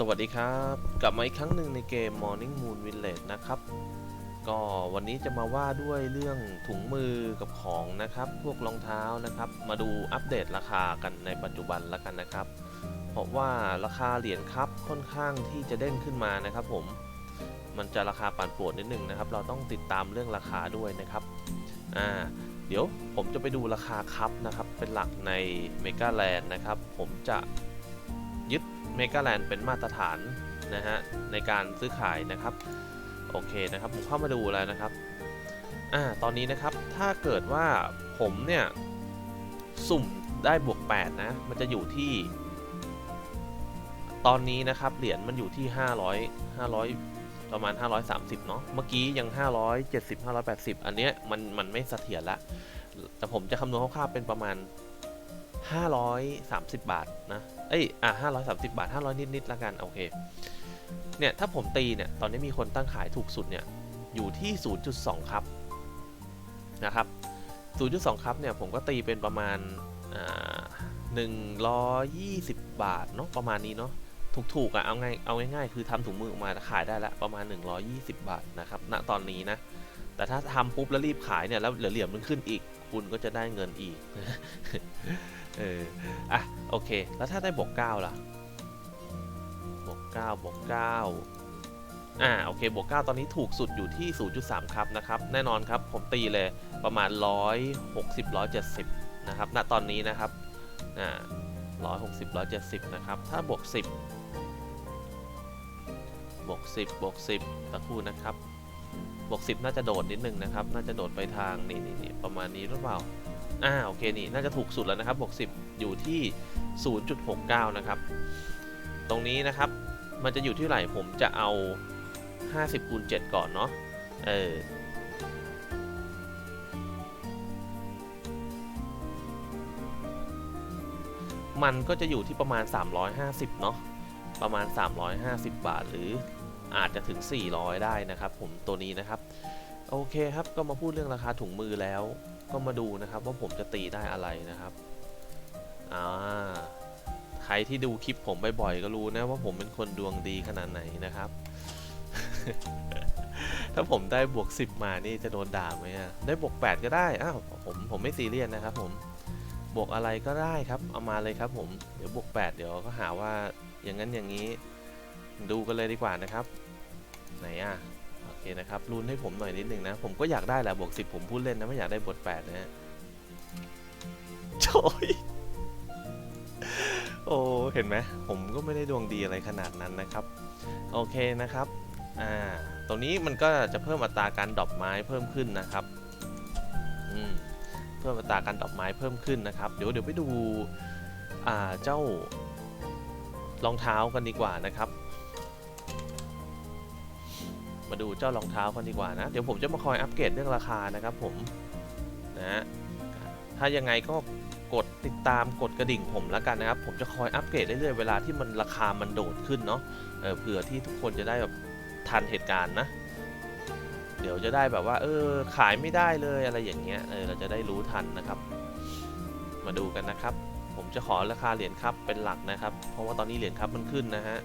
สวัสดีครับ กลับมาอีกครั้งหนึ่งในเกม Morning Moon Village นะครับ ก็วันนี้จะมาว่าด้วยเรื่องถุงมือกับของนะครับ พวกรองเท้านะครับ มาดูอัปเดตราคากันในปัจจุบันแล้วกันนะครับ เพราะว่าราคาเหรียญครับค่อนข้างที่จะเด้งขึ้นมานะครับ ผม มันจะราคาปั่นป่วนนิดนึงนะครับ เราต้องติดตามเรื่องราคาด้วยนะครับ อ่า เดี๋ยวผมจะไปดูราคาครับนะครับ เป็นหลักในเมกาแลนด์นะครับ ผมจะ เมกาแลนด์เป็นมาตรฐานนะฮะในการซื้อขายนะครับ โอเคนะครับผมเข้ามาดูแล้วนะครับอ่าตอนนี้นะครับถ้าเกิดว่าผมเนี่ย สุ่มได้บวก 8 นะ มันจะอยู่ที่ ตอนนี้นะครับเหรียญมันอยู่ที่ 500 500 ประมาณ 530 เนาะเมื่อกี้ยัง 570 580 อันเนี้ยมันมันไม่เสถียรละแต่ผมจะคำนวณคร่าวๆเป็นประมาณ 530 บาทนะ เอ้ย อะ530 บาท 500 นิดๆละกัน โอเค เนี่ย ถ้าผมตีเนี่ย ตอนนี้มีคนตั้งขายถูกสุดเนี่ย อยู่ที่ 0.2 ครับ นะครับ 0.2 ครับเนี่ย ผมก็ตีเป็นประมาณอ่า120 บาท เนาะ ประมาณนี้เนาะ ถูกๆอะ เอาง่ายเอาง่ายๆ คือทำถุงมือออกมาขายได้ละประมาณ 120 บาทนะครับ ณ ตอนนี้นะ แต่ถ้าทำปุ๊บแล้วรีบขายเนี่ย แล้วเหรียญมันขึ้นอีก คุณก็จะได้เงินอีก เออ อะ โอเค แล้วถ้าได้บวกเก้าล่ะ บวกเก้าบวกเก้าอ่า โอเค บวกเก้าตอนนี้ถูกสุดอยู่ที่ 0.3 ครับนะครับ แน่นอนครับ ผมตีเลยประมาณ 160 170 นะครับ ณ ตอนนี้นะครับ อ่า160 170 นะครับ ถ้าบวก 10 บวก 10 บวก 10ตะคู่นะครับ บวก10น่าจะโดดนิดนึงนะครับ น่าจะโดดไปทางนี่นี่นี่ประมาณนี้หรือเปล่า อ่า โอเค นี่ น่าจะถูกสุดแล้วนะครับบวก10อยู่ที่ 0.69 นะครับ ตรงนี้นะครับ มันจะอยู่ที่ไหนผมจะเอา 50คูณ7ก่อนเนาะ เออมันก็จะอยู่ที่ประมาณ 350 เนาะ ประมาณ 350 บาทหรือ อาจจะถึง 400 ได้นะครับ ผมตัวนี้นะครับ โอเคครับก็มาพูดเรื่องราคาถุงมือแล้ว ก็มาดูนะครับว่าผมจะตีได้อะไรนะครับอ่าใครที่ดูคลิปผมบ่อยๆก็รู้นะว่าผมเป็นคนดวงดีขนาดไหนนะครับ ถ้าผมได้บวก 10 มานี่จะโดนด่าไหมอะได้บวก 8 ก็ได้อ้าวผมผมไม่ซีเรียสนะครับ ผมบวกอะไรก็ได้ครับ เอามาเลยครับ ผมเดี๋ยวบวก 8 เดี๋ยวก็หาว่าอย่างนั้นอย่างนี้ ดูกันเลยดีกว่านะครับ ไหนอะโอเคนะครับรุนให้ผมหน่อยนิดนึงนะ ผมก็อยากได้แหละบวก10ผมพูดเล่นนะไม่อยากได้บวก8นะฮะโชยโอ้เห็นไหมผมก็ไม่ได้ดวงดีอะไรขนาดนั้นนะครับ โอเคนะครับอ่าตรงนี้มันก็จะเพิ่มอัตราการดรอปไม้เพิ่มขึ้นนะครับอืมเพิ่มอัตราการดรอปไม้เพิ่มขึ้นนะครับ เดี๋ยวเดี๋ยวไปดูอ่าเจ้ารองเท้ากันดีกว่านะครับ มาดูเจ้ารองเท้ากันดีกว่านะ เดี๋ยวผมจะมาคอยอัปเกรดเรื่องราคานะครับผมนะฮะถ้ายังไงก็กดติดตามกดกระดิ่งผมแล้วกันนะครับ ผมจะคอยอัปเกรดเรื่อยๆเวลาที่มันราคามันโดดขึ้นเนาะเเผื่อที่ทุกคนจะได้แบบทันเหตุการณ์นะ เดี๋ยวจะได้แบบว่า เออ ขายไม่ได้เลยอะไรอย่างเงี้ยเออเราจะได้รู้ทันนะครับ มาดูกันนะครับ ผมจะขอราคาเหรียญครับเป็นหลักนะครับ เพราะว่าตอนนี้เหรียญครับมันขึ้นนะฮะ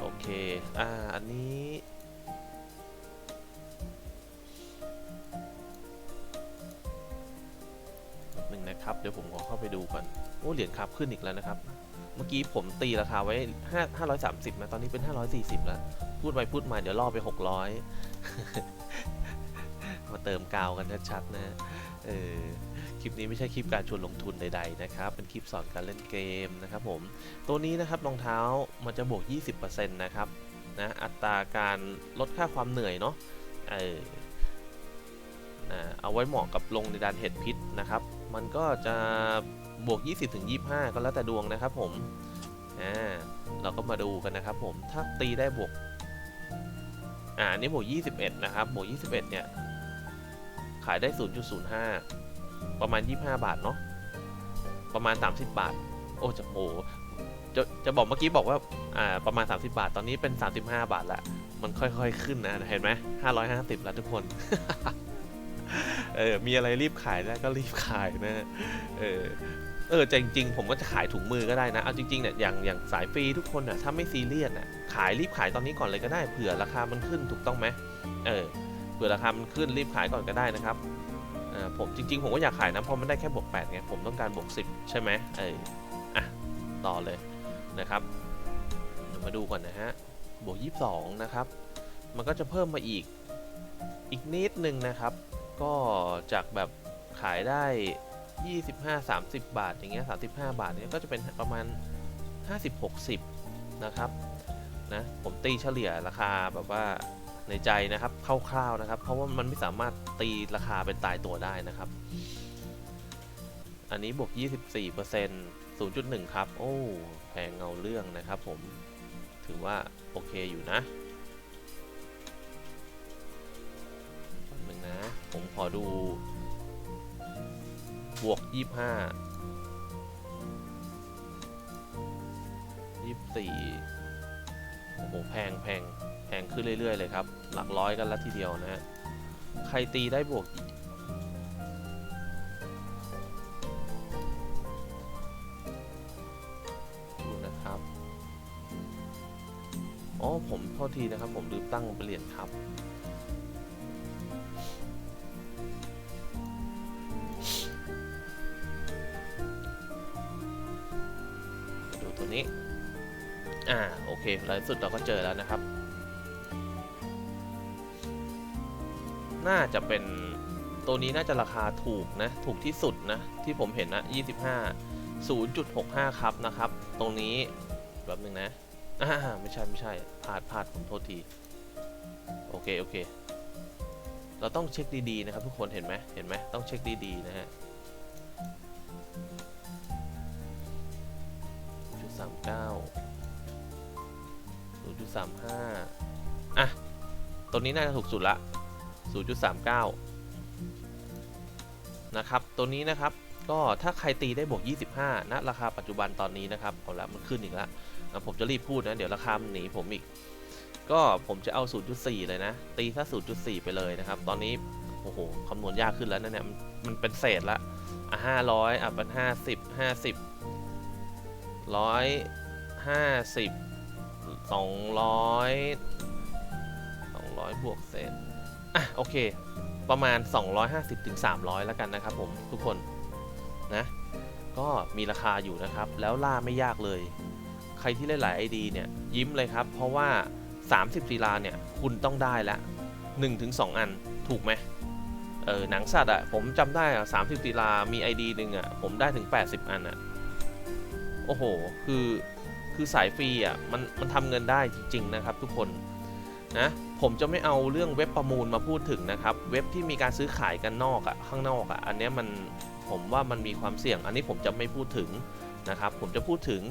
โอเค อ่า อันนี้ นะครับ เดี๋ยวผมขอเข้าไปดูก่อน โอ้ เหรียญครับขึ้นอีกแล้วนะครับ เมื่อกี้ผมตีราคาไว้5 530นะตอนนี้เป็น 540 แล้ว พูดไปพูดมาเดี๋ยวล่อไป 600 มาเติมกาวกันชัดๆนะเออคลิปนี้ไม่ใช่คลิปการชวนลงทุนใดๆนะครับ เป็นคลิปสอนการเล่นเกมนะครับผม ตัวนี้นะครับรองเท้ามันจะบวก 20%นะครับนะอัตราการลดค่าความเหนื่อยเนาะเออนะเอาไว้เหมาะกับลงในดานเห็ดพิษนะครับ มันก็จะบวก 20ถึง25ก็แล้วแต่ดวงนะครับผมอ่าเราก็มาดูกันนะครับผมถ้าตีได้บวกอ่าอันนี้บวก 21 นะครับบวก 21 เนี่ย ขายได้ 0.05 ประมาณ 25 บาทเนาะประมาณ 30 บาท โอ้จะโอ้จะจะบอกเมื่อกี้บอกว่าอ่าประมาณ 30 บาท ตอนนี้เป็น 35 บาทละมันค่อยๆขึ้นนะ เห็นไหม550 แล้วทุกคน เออมีอะไรรีบขายได้ก็รีบขายนะเออเออจริงๆผมก็จะขายถุงมือก็ได้นะ เอาจริงๆเนี่ยอย่างอย่างสายฟรีทุกคนน่ะถ้าไม่ซีเรียสน่ะขายรีบขายตอนนี้ก่อนเลยก็ได้เผื่อราคามันขึ้นถูกต้องไหมเออเผื่อราคามันขึ้นรีบขายก่อนก็ได้นะครับเออผมจริงๆผมก็อยากขายนะเพราะมันได้แค่บวก8ไงผมต้องการบวก10ใช่ไหมเอออะต่อเลยนะครับมาดูก่อนนะฮะบวก22นะครับ มันก็จะเพิ่มมาอีกอีกนิดนึงนะครับ ก็จากแบบขายได้ 25 30 บาท อย่างเงี้ย35 บาทเนี้ยก็จะเป็นประมาณ 50 60 นะครับนะผมตีเฉลี่ยราคาแบบว่าในใจนะครับคร่าวๆนะครับ เพราะว่ามันไม่สามารถตีราคาเป็นตายตัวได้นะครับ อันนี้บวก 24% 0.1 ครับ โอ้ แพงเงาเรื่องนะครับผม ถือว่า โอเคอยู่นะ อดู บวกยี่ห้ายี่สี่โอ้โหแพงแพงแพงขึ้นเรื่อย ๆ เลยครับ หลักร้อยกันละทีเดียวนะฮะ ใครตีได้บวกดูนะครับ อ๋อ ผมโทษทีนะครับ ผมลืมตั้งเป็นเหรียญครับ นี้อ่าโอเคในสุดเราก็เจอแล้วนะครับ น่าจะเป็นตัวนี้น่าจะราคาถูกนะ ถูกที่สุดนะ ที่ผมเห็นนะ 25 0.65 ครับนะครับ ตรงนี้แบบนึงนะอ่าไม่ใช่ไม่ใช่พลาดพลาดผมโทษที โอเค โอเค เราต้องเช็คดี ๆ นะครับ ทุกคนเห็นไหมเห็นไหมต้องเช็คดี ๆ นะฮะ จุดสามเก้าศูนย์จุดสามห้าอะ ตัวนี้น่าจะถูกสุดละศูนย์จุดสามเก้านะครับ ตัวนี้นะครับ ก็ถ้าใครตีได้บวก 25ณราคาปัจจุบันตอนนี้นะครับ เอาละมันขึ้นอีกแล้วนะผมจะรีบพูดนะ เดี๋ยวราคามันหนีผมอีก ก็ผมจะเอา 0.4 เลยนะ ตีถ้า0.4 ไปเลยนะครับ ตอนนี้ โอ้โห คำนวณยากขึ้นแล้วนะเนี่ย มันมันเป็นเศษละอะ500 อะเป็น50 50 ร้อยห้าสิบสองร้อยสองร้อยบวกเศษอะโอเค ประมาณ 250ถึง300 แล้วกันนะครับผมทุกคนนะก็มีราคาอยู่นะครับ แล้วล่าไม่ยากเลย ใครที่เล่นหลาย ID เนี่ยยิ้มเลยครับ เพราะว่า 30ศิลาเนี่ยคุณต้องได้ละ1ถึง2อันถูกไหมเออหนังสัตว์อะผมจำได้อะ30ศิลามี ID หนึ่งอะผมได้ถึง 80 อันอะ โอ้โห คือ คือสายฟรีอะ มัน มันทำเงินได้จริง ๆ นะครับ ทุกคน นะ ผมจะไม่เอาเรื่องเว็บประมูลมาพูดถึงนะครับ เว็บที่มีการซื้อขายกันนอกอะ ข้างนอกอะ อันนี้มัน ผมว่ามันมีความเสี่ยง อันนี้ผมจะไม่พูดถึงนะครับ ผมจะพูดถึง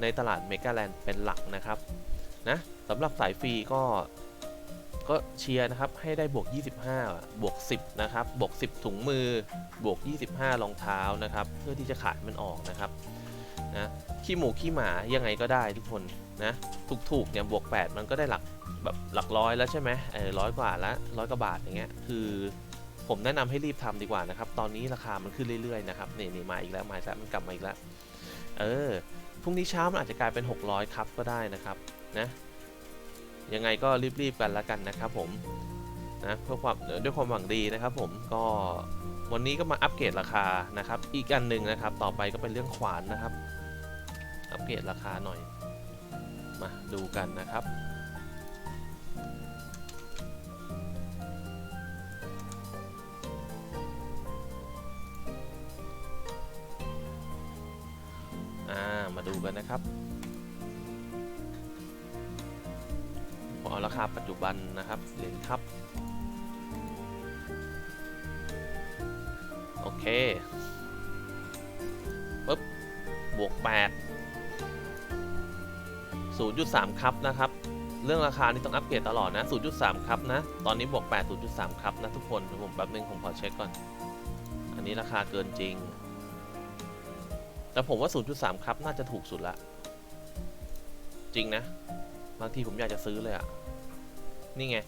ในตลาดเมกาแลนด์เป็นหลักนะครับ นะสำหรับสายฟรีก็ก็เชียร์นะครับให้ได้บวก 25 บวก 10 นะครับ บวก 10 ถุงมือ บวก 25 รองเท้านะครับ เพื่อที่จะขายมันออกนะครับ นะขี้หมูขี้หมายังไงก็ได้ทุกคนนะถูกๆเนี่ยบวก 8 มันก็ได้หลักแบบหลักร้อยแล้วใช่ไหมเออร้อยกว่าละร้อยกว่าบาทอย่างเงี้ยคือผมแนะนำให้รีบทำดีกว่านะครับ ตอนนี้ราคามันขึ้นเรื่อยๆนะครับนี่นี่มาอีกแล้วมาแล้วมันกลับมาอีกแล้วเออพรุ่งนี้เช้ามันอาจจะกลายเป็น 600ครับก็ได้นะครับนะยังไงก็รีบๆกันแล้วกันนะครับผมนะเพื่อความด้วยความหวังดีนะครับ ผมก็วันนี้ก็มาอัปเกรดราคานะครับ อีกอันหนึ่งนะครับ ต่อไปก็เป็นเรื่องขวานนะครับ อัปเกรดราคาหน่อย มาดูกันนะครับ อ่า มาดูกันนะครับผมเอาราคาปัจจุบันนะครับเหรียญครับ โอเคปึ๊บบวก 8 0.3 ครับนะครับ เรื่องราคานี่ต้องอัปเกรดตลอดนะ 0.3 ครับนะ ตอนนี้บวก 8 0.3 ครับนะทุกคนผมแป๊บนึงผมขอเช็คก่อน อันนี้ราคาเกินจริง แต่ผมว่า 0.3 ครับน่าจะถูกสุดละ จริงนะ บางทีผมอยากจะซื้อเลยอะนี่ไง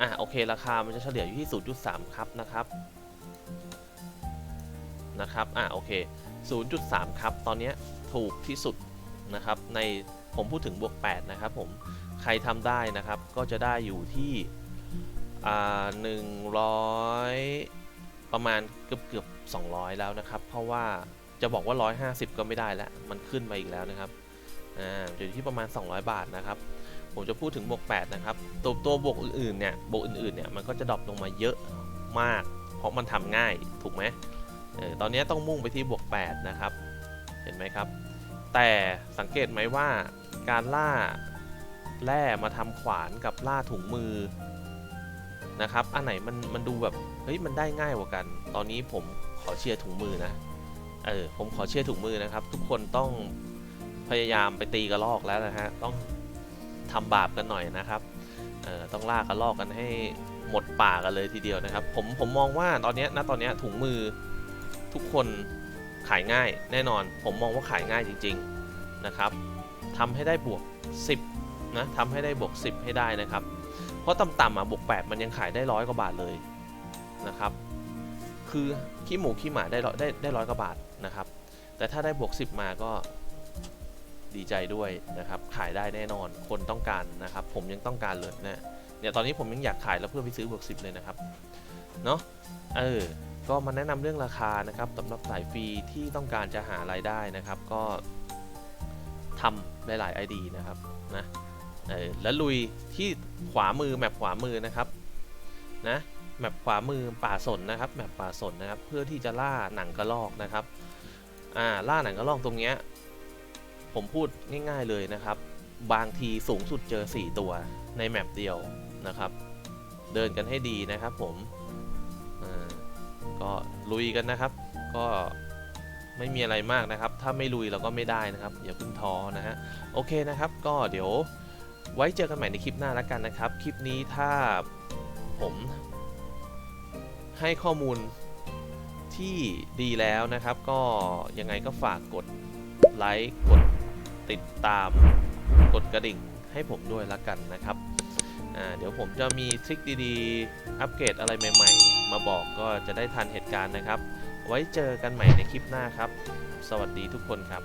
อะโอเค ราคามันจะเฉลี่ยอยู่ที่ 0.3 ครับนะครับ นะครับ อะโอเค 0.3 ครับ ตอนนี้ถูกที่สุดนะครับใน ผมพูดถึงบวก 8 นะครับผม ใครทำได้นะครับ ก็จะได้อยู่ที่อ่า100ประมาณเกือบเกือบ200 แล้วนะครับ เพราะว่าจะบอกว่า 150 ก็ไม่ได้แล้ว มันขึ้นมาอีกแล้วนะครับอ่าอยู่ที่ประมาณ 200 บาทนะครับ ผมจะพูดถึงบวก 8 นะครับ ตัวตัวบวกอื่นๆเนี่ย บวกอื่นๆเนี่ย มันก็จะดรอปลงมาเยอะมาก เพราะมันทำง่าย ถูกไหมเออตอนนี้ต้องมุ่งไปที่บวก 8 นะครับ เห็นไหมครับ แต่สังเกตไหมว่า การล่าแร่มาทำขวานกับล่าถุงมือนะครับ อันไหนมันมันดูแบบเฮ้ยมันได้ง่ายกว่ากัน ตอนนี้ผมขอเชียร์ถุงมือนะเออผมขอเชียร์ถุงมือนะครับ ทุกคนต้องพยายามไปตีกระลอกแล้วนะฮะต้องทำบาปกันหน่อยนะครับเออต้องล่ากระลอกกันให้หมดป่ากันเลยทีเดียวนะครับ ผมผมมองว่าตอนนี้ณตอนนี้ถุงมือทุกคนขายง่ายแน่นอน ผมมองว่าขายง่ายจริง ๆนะครับ ทำให้ได้บวก 10นะทำให้ได้บวก 10 ให้ได้นะครับ เพราะต่ำๆอะบวก 8 มันยังขายได้ร้อยกว่าบาทเลยนะครับ คือขี้หมูขี้หมาได้ร้อยได้ได้ร้อยกว่าบาทนะครับ แต่ถ้าได้บวก 10 มาก็ดีใจด้วยนะครับ ขายได้แน่นอน คนต้องการนะครับ ผมยังต้องการเลยนะเนี่ยตอนนี้ผมยังอยากขายแล้วเพื่อไปซื้อบวก 10 เลยนะครับ เนาะเออ ก็มาแนะนำเรื่องราคานะครับสำหรับสายฟรีที่ต้องการจะหารายได้นะครับ ก็ ทำหลายๆ ID นะครับนะแล้วลุยที่ขวามือแมปขวามือนะครับนะแมปขวามือป่าสนนะครับแมปป่าสนนะครับเพื่อที่จะล่าหนังกระลอกนะครับอ่าล่าหนังกระลอกตรงเนี้ยผมพูดง่าย ๆเลยนะครับ บางทีสูงสุดเจอ 4 ตัวในแมปเดียวนะครับ เดินกันให้ดีนะครับผมก็ลุยกันนะครับ ก็ ไม่มีอะไรมากนะครับ ถ้าไม่ลุยเราก็ไม่ได้นะครับ อย่าเพิ่งท้อนะฮะ โอเคนะครับ ก็เดี๋ยวไว้เจอกันใหม่ในคลิปหน้าแล้วกันนะครับ คลิปนี้ถ้าผมให้ข้อมูลที่ดีแล้วนะครับ ก็ยังไงก็ฝากกดไลค์กดติดตาม กดกระดิ่งให้ผมด้วยละกันนะครับ เดี๋ยวผมจะมีทริคดีๆ อัปเกรดอะไรใหม่ ๆ มาบอกก็จะได้ทันเหตุการณ์นะครับ ไว้เจอกันใหม่ในคลิปหน้าครับ สวัสดีทุกคนครับ